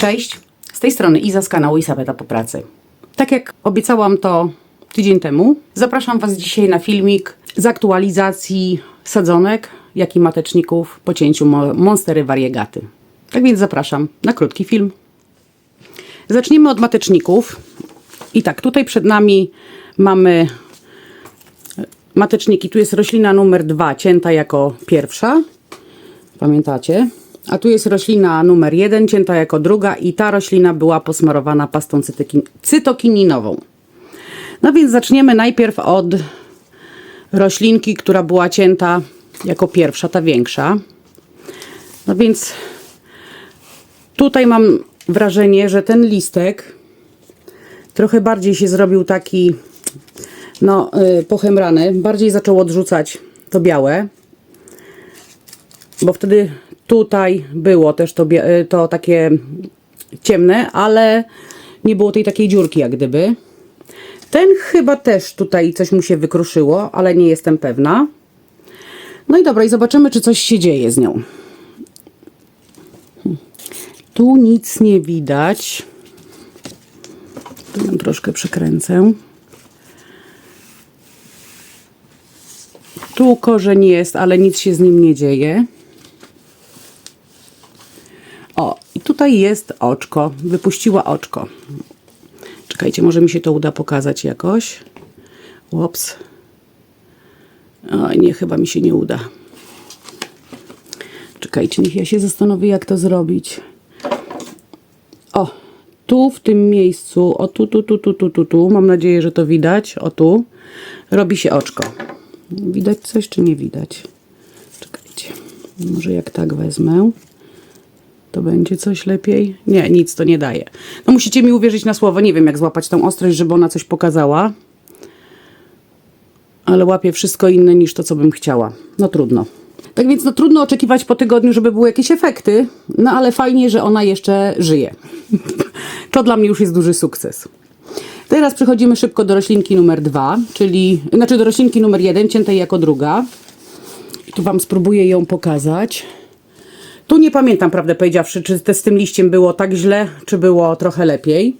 Cześć, z tej strony Iza z kanału Isabeta po pracy. Tak jak obiecałam to tydzień temu, zapraszam Was dzisiaj na filmik z aktualizacji sadzonek, jak i mateczników po cięciu mo- Monstery Variegaty. Tak więc zapraszam na krótki film. Zaczniemy od mateczników. I tak, tutaj przed nami mamy mateczniki. Tu jest roślina numer dwa, cięta jako pierwsza. Pamiętacie? A tu jest roślina numer jeden, cięta jako druga i ta roślina była posmarowana pastą cytokininową. No więc zaczniemy najpierw od roślinki, która była cięta jako pierwsza, ta większa. No więc tutaj mam wrażenie, że ten listek trochę bardziej się zrobił taki no, yy, pochemrany. Bardziej zaczął odrzucać to białe. Bo wtedy tutaj było też to, y, to takie ciemne, ale nie było tej takiej dziurki jak gdyby. Ten chyba też tutaj coś mu się wykruszyło, ale nie jestem pewna. No i dobra, i zobaczymy, czy coś się dzieje z nią. Tu nic nie widać. Tu troszkę przekręcę. Tu korzeń jest, ale nic się z nim nie dzieje. O, i tutaj jest oczko. Wypuściła oczko. Czekajcie, może mi się to uda pokazać jakoś. Łops. O, nie, chyba mi się nie uda. Czekajcie, niech ja się zastanowię, jak to zrobić. O, tu w tym miejscu, o tu, tu, tu, tu, tu, tu, tu, mam nadzieję, że to widać, o tu, robi się oczko. Widać coś, czy nie widać? Czekajcie, może jak tak wezmę, to będzie coś lepiej? Nie, nic to nie daje. No musicie mi uwierzyć na słowo, nie wiem jak złapać tą ostrość, żeby ona coś pokazała. Ale łapię wszystko inne niż to, co bym chciała. No trudno. Tak więc no trudno oczekiwać po tygodniu, żeby były jakieś efekty, no ale fajnie, że ona jeszcze żyje. to dla mnie już jest duży sukces. Teraz przechodzimy szybko do roślinki numer dwa, czyli, znaczy do roślinki numer jeden, ciętej jako druga. Tu Wam spróbuję ją pokazać. Tu nie pamiętam, prawdę powiedziawszy, czy te z tym liściem było tak źle, czy było trochę lepiej.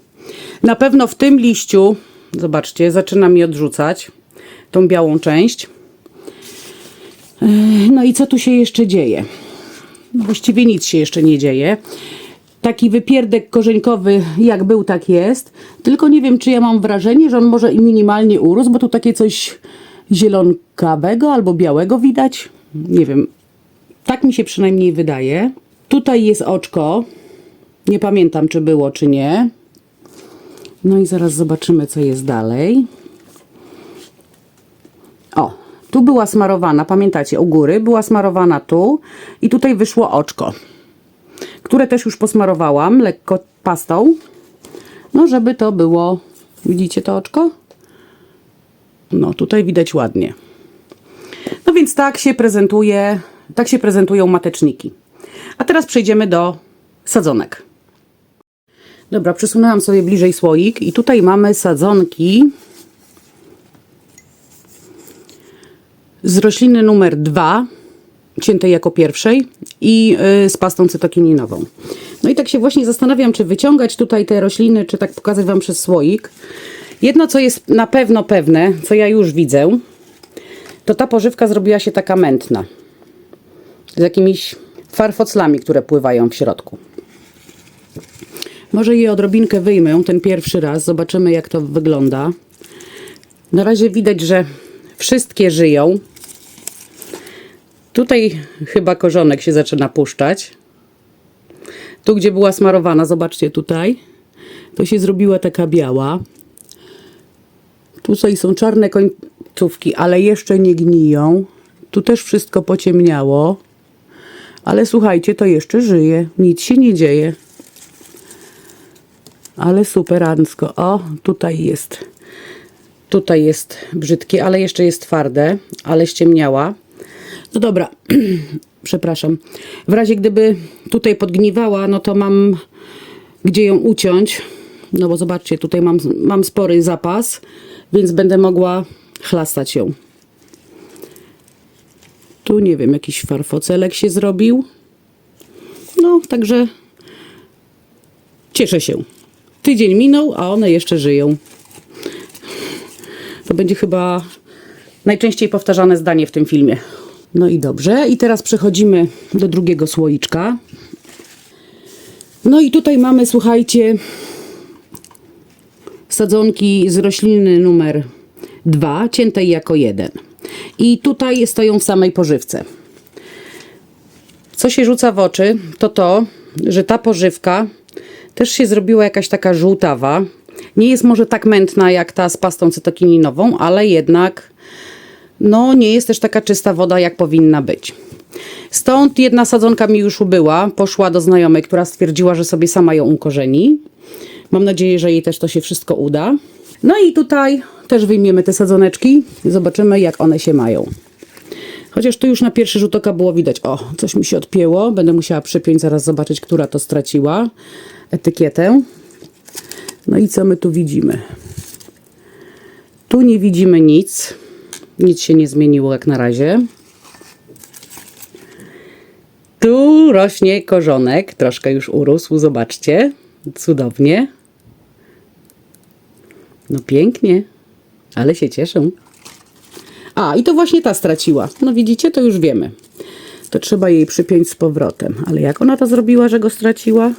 Na pewno w tym liściu, zobaczcie, zaczyna mi odrzucać tą białą część. No i co tu się jeszcze dzieje? Właściwie nic się jeszcze nie dzieje. Taki wypierdek korzenkowy jak był, tak jest. Tylko nie wiem, czy ja mam wrażenie, że on może i minimalnie urósł, bo tu takie coś zielonkawego albo białego widać. Nie wiem. Tak mi się przynajmniej wydaje. Tutaj jest oczko. Nie pamiętam, czy było, czy nie. No i zaraz zobaczymy, co jest dalej. O, tu była smarowana, pamiętacie, u góry była smarowana tu i tutaj wyszło oczko, które też już posmarowałam lekko pastą, no żeby to było, widzicie to oczko? No tutaj widać ładnie. No więc tak się prezentuje, tak się prezentują mateczniki. A teraz przejdziemy do sadzonek. Dobra, przesunęłam sobie bliżej słoik i tutaj mamy sadzonki z rośliny numer 2, ciętej jako pierwszej i y, z pastą cytokininową. No i tak się właśnie zastanawiam, czy wyciągać tutaj te rośliny, czy tak pokazać Wam przez słoik. Jedno, co jest na pewno pewne, co ja już widzę, to ta pożywka zrobiła się taka mętna. Z jakimiś farfoclami, które pływają w środku. Może je odrobinkę wyjmę ten pierwszy raz, zobaczymy jak to wygląda. Na razie widać, że wszystkie żyją. Tutaj chyba korzonek się zaczyna puszczać. Tu, gdzie była smarowana, zobaczcie tutaj, to się zrobiła taka biała. Tutaj są czarne końcówki, ale jeszcze nie gniją. Tu też wszystko pociemniało. Ale słuchajcie, to jeszcze żyje. Nic się nie dzieje. Ale superancko. O, tutaj jest. Tutaj jest brzydkie, ale jeszcze jest twarde, ale ściemniała. No dobra, przepraszam. W razie gdyby tutaj podgniwała, no to mam gdzie ją uciąć. No bo zobaczcie, tutaj mam, mam spory zapas, więc będę mogła chlastać ją. Tu nie wiem, jakiś farfocelek się zrobił. No, także Cieszę się. Tydzień minął, a one jeszcze żyją. To będzie chyba najczęściej powtarzane zdanie w tym filmie. No i dobrze. I teraz przechodzimy do drugiego słoiczka. No i tutaj mamy, słuchajcie, sadzonki z rośliny numer 2, ciętej jako jeden. I tutaj stoją w samej pożywce. Co się rzuca w oczy, to to, że ta pożywka też się zrobiła jakaś taka żółtawa. Nie jest może tak mętna jak ta z pastą cytokininową, ale jednak no nie jest też taka czysta woda, jak powinna być. Stąd jedna sadzonka mi już ubyła, poszła do znajomej, która stwierdziła, że sobie sama ją ukorzeni. Mam nadzieję, że jej też to się wszystko uda. No i tutaj też wyjmiemy te sadzoneczki i zobaczymy, jak one się mają. Chociaż tu już na pierwszy rzut oka było widać, o, coś mi się odpięło. Będę musiała przypiąć, zaraz zobaczyć, która to straciła etykietę. No i co my tu widzimy? Tu nie widzimy nic. Nic się nie zmieniło jak na razie. Tu rośnie korzonek, troszkę już urósł, zobaczcie. Cudownie. No pięknie, ale się cieszę. A, i to właśnie ta straciła. No widzicie, to już wiemy. To trzeba jej przypiąć z powrotem. Ale jak ona to zrobiła, że go straciła?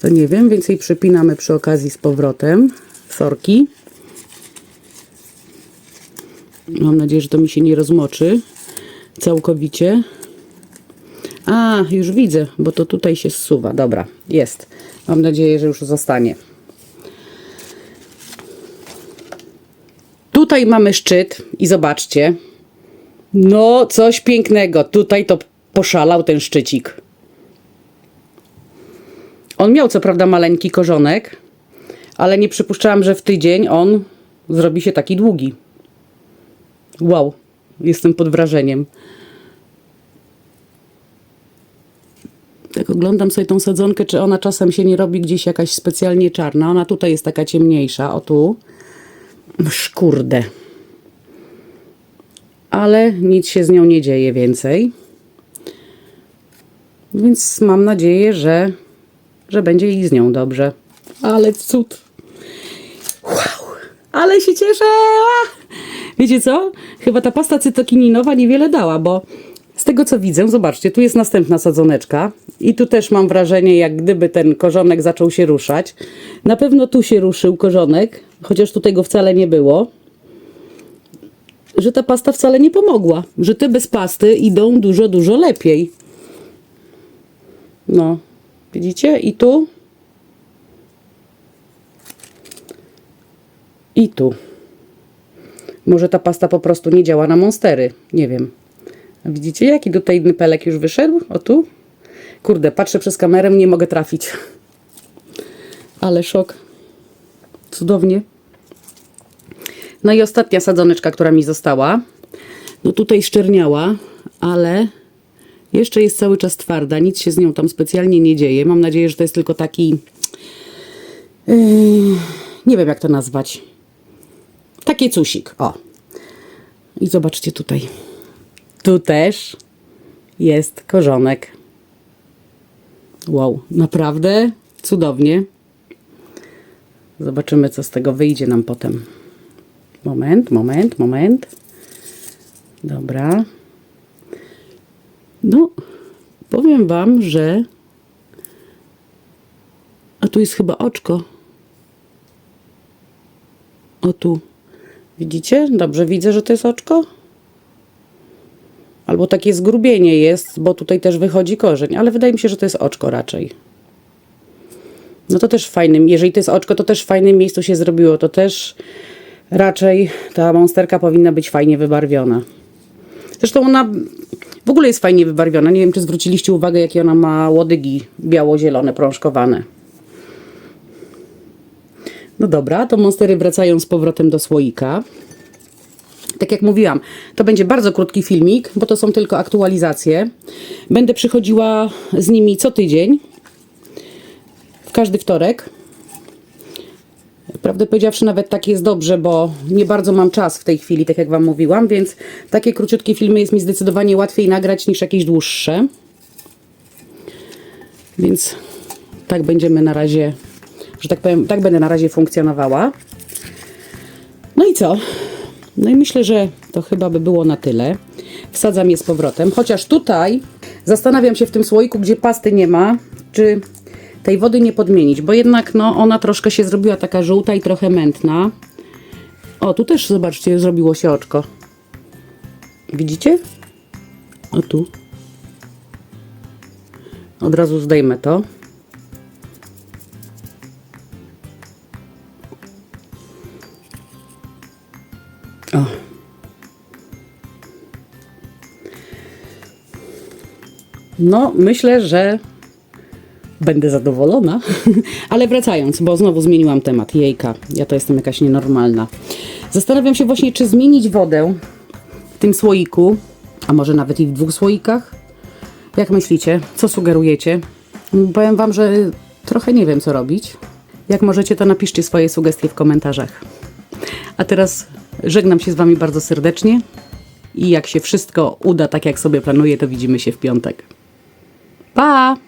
To nie wiem, więc jej przypinamy przy okazji z powrotem. Sorki. Mam nadzieję, że to mi się nie rozmoczy całkowicie. A, już widzę, bo to tutaj się zsuwa. Dobra, jest. Mam nadzieję, że już zostanie. Tutaj mamy szczyt i zobaczcie. No, coś pięknego. Tutaj to poszalał ten szczycik. On miał co prawda maleńki korzonek, ale nie przypuszczałam, że w tydzień on zrobi się taki długi. Wow, jestem pod wrażeniem. Tak oglądam sobie tą sadzonkę, czy ona czasem się nie robi gdzieś jakaś specjalnie czarna. Ona tutaj jest taka ciemniejsza, o tu. Szkurde. Ale nic się z nią nie dzieje więcej. Więc mam nadzieję, że, że będzie i z nią dobrze. Ale cud. Wow. Ale się cieszę. Wiecie co? Chyba ta pasta cytokininowa niewiele dała, bo z tego co widzę, zobaczcie, tu jest następna sadzoneczka i tu też mam wrażenie, jak gdyby ten korzonek zaczął się ruszać. Na pewno tu się ruszył korzonek, chociaż tutaj go wcale nie było. Że ta pasta wcale nie pomogła, że te bez pasty idą dużo, dużo lepiej. No, widzicie? I tu. I tu. Może ta pasta po prostu nie działa na monstery. Nie wiem. Widzicie, jaki tutaj nypelek już wyszedł? O tu? Kurde, patrzę przez kamerę, nie mogę trafić. Ale szok. Cudownie. No i ostatnia sadzoneczka, która mi została. No tutaj szczerniała, ale jeszcze jest cały czas twarda. Nic się z nią tam specjalnie nie dzieje. Mam nadzieję, że to jest tylko taki... Yy, nie wiem, jak to nazwać. Taki cusik. O. I zobaczcie tutaj. Tu też jest korzonek. Wow, naprawdę cudownie. Zobaczymy, co z tego wyjdzie nam potem. Moment, moment, moment. Dobra. No, powiem Wam, że. A tu jest chyba oczko. O tu. Widzicie? Dobrze widzę, że to jest oczko? Albo takie zgrubienie jest, bo tutaj też wychodzi korzeń, ale wydaje mi się, że to jest oczko raczej. No to też fajnym, jeżeli to jest oczko, to też w fajnym miejscu się zrobiło. To też raczej ta monsterka powinna być fajnie wybarwiona. Zresztą ona w ogóle jest fajnie wybarwiona. Nie wiem, czy zwróciliście uwagę, jakie ona ma łodygi biało-zielone, prążkowane. No dobra, to monstery wracają z powrotem do słoika. Tak jak mówiłam, to będzie bardzo krótki filmik, bo to są tylko aktualizacje. Będę przychodziła z nimi co tydzień, w każdy wtorek. Prawdę powiedziawszy, nawet tak jest dobrze, bo nie bardzo mam czas w tej chwili, tak jak Wam mówiłam, więc takie króciutkie filmy jest mi zdecydowanie łatwiej nagrać niż jakieś dłuższe. Więc tak będziemy na razie, że tak powiem, tak będę na razie funkcjonowała. No i co? No i myślę, że to chyba by było na tyle. Wsadzam je z powrotem, chociaż tutaj zastanawiam się w tym słoiku, gdzie pasty nie ma, czy tej wody nie podmienić, bo jednak no, ona troszkę się zrobiła taka żółta i trochę mętna. O, tu też zobaczcie, zrobiło się oczko. Widzicie? O tu. Od razu zdejmę to. No, myślę, że będę zadowolona. Ale wracając, bo znowu zmieniłam temat. Jejka, ja to jestem jakaś nienormalna. Zastanawiam się właśnie, czy zmienić wodę w tym słoiku, a może nawet i w dwóch słoikach. Jak myślicie? Co sugerujecie? Powiem Wam, że trochę nie wiem, co robić. Jak możecie, to napiszcie swoje sugestie w komentarzach. A teraz żegnam się z Wami bardzo serdecznie i jak się wszystko uda tak, jak sobie planuję, to widzimy się w piątek. Pa!